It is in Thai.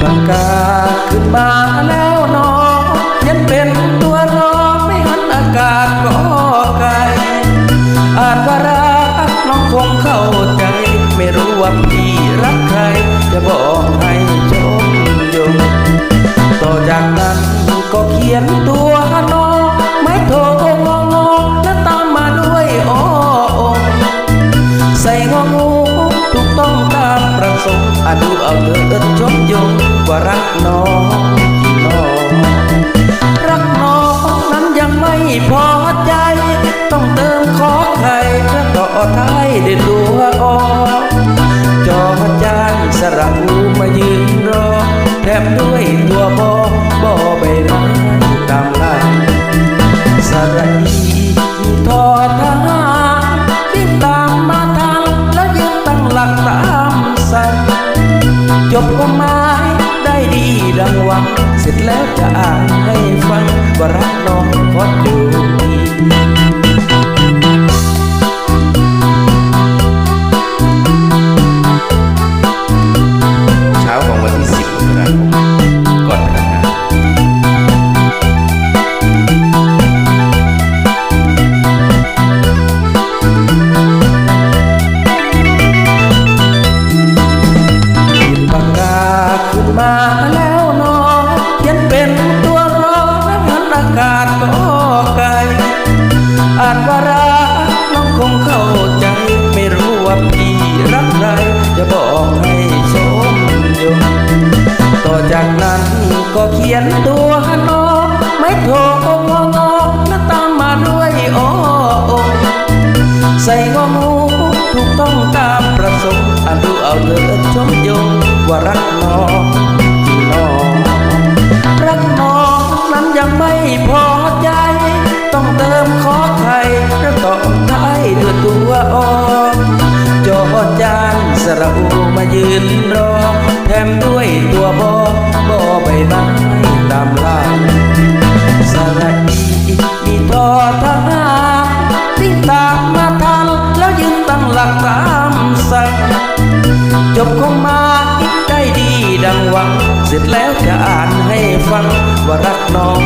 ตื่นรัขึ้นมาแล้วน้องยันเป็นตัวรองไม่หัอากาศก็ไกลอาจว่ารักน้องคงเข้าใจ ไม่รู้ว่าพี่รักใคร จะบอกให้จมยงต่อจากนั้นก็เขียนตัวโนไม่โทงงงและตามมาด้วยโอองใส่งงูถูกต้องตามประสงค์อนุเอาเธอเอิดชมยงว่ารักน้องน้องรักน้องนั้นยังไม่พอ มด้วยตัวบอบอใบไม้ตามลายสระอีทอทหารบินตามมาทางแล้วยืนตั้งหลักตามสั่งจบก็ไม้ได้ดีดังหวัง เสร็จแล้วจะอ่านให้ฟังว่ารักน้องพอดูานดูเอาเถิดชมยงว่ารักน้องน้องรักน้องนั้นยังไม่พอใจ ต้องเติมขอไข่แล้วต่อท้ายด้วยตัวออกจอจานสระอูมายืนรอแถมด้วยตัวบอบอใบไม้ตามลายสระอีมีทอทหารวิ่งตามมาทันแล้วยืนตั้งหลักตามสั่ง จบคงมาได้ดีดังหวัง เสร็จแล้วจะอ่านให้ฟังว่ารักน้อง